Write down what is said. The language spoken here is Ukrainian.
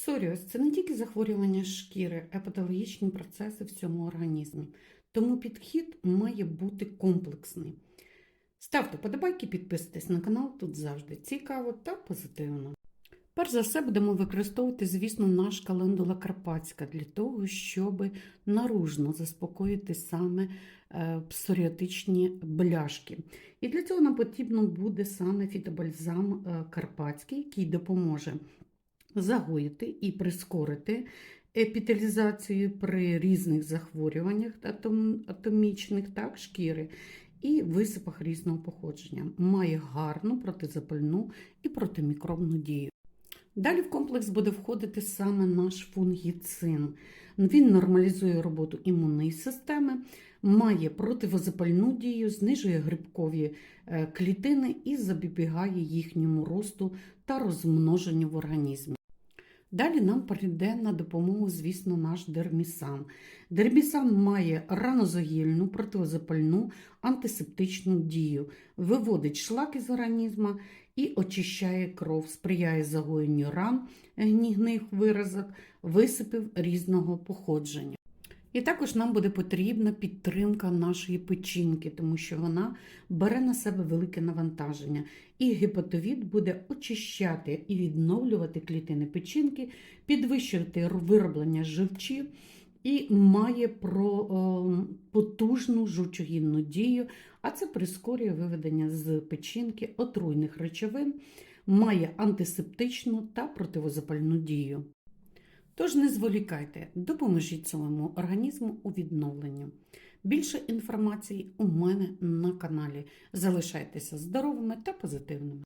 Псоріоз це не тільки захворювання шкіри, а патологічні процеси в цьому організмі. Тому підхід має бути комплексний. Ставте подобайки, підписуйтесь на канал, тут завжди цікаво та позитивно. Перш за все будемо використовувати, звісно, наш календула Карпатська для того, щоб наружно заспокоїти саме е, псоріотичні бляшки. І для цього нам потрібно буде саме фітобальзам е, карпатський, який допоможе загоїти і прискорити епіталізацію при різних захворюваннях атом- атомічних так, шкіри і висипах різного походження. Має гарну протизапальну і протимікробну дію. Далі в комплекс буде входити саме наш фунгіцин. Він нормалізує роботу імунної системи, має противозапальну дію, знижує грибкові е, клітини і запобігає їхньому росту та розмноженню в організмі. Далі нам прийде на допомогу, звісно, наш дермісан. Дермісан має ранозагільну, протизапальну, антисептичну дію, виводить шлаки з організму і очищає кров, сприяє загоєнню ран, гнігних виразок, висипів різного походження. І також нам буде потрібна підтримка нашої печінки, тому що вона бере на себе велике навантаження. І гепатовід буде очищати і відновлювати клітини печінки, підвищувати вироблення живчів і має про потужну жучогінну дію, а це прискорює виведення з печінки отруйних речовин, має антисептичну та противозапальну дію. Тож не зволікайте, допоможіть своєму організму у відновленні. Більше інформації у мене на каналі. Залишайтеся здоровими та позитивними.